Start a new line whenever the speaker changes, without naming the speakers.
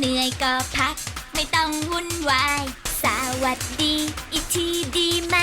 เหนื่อยก็พัก ไม่ต้องวุ่นวาย สวัสดีอีกทีดีไหม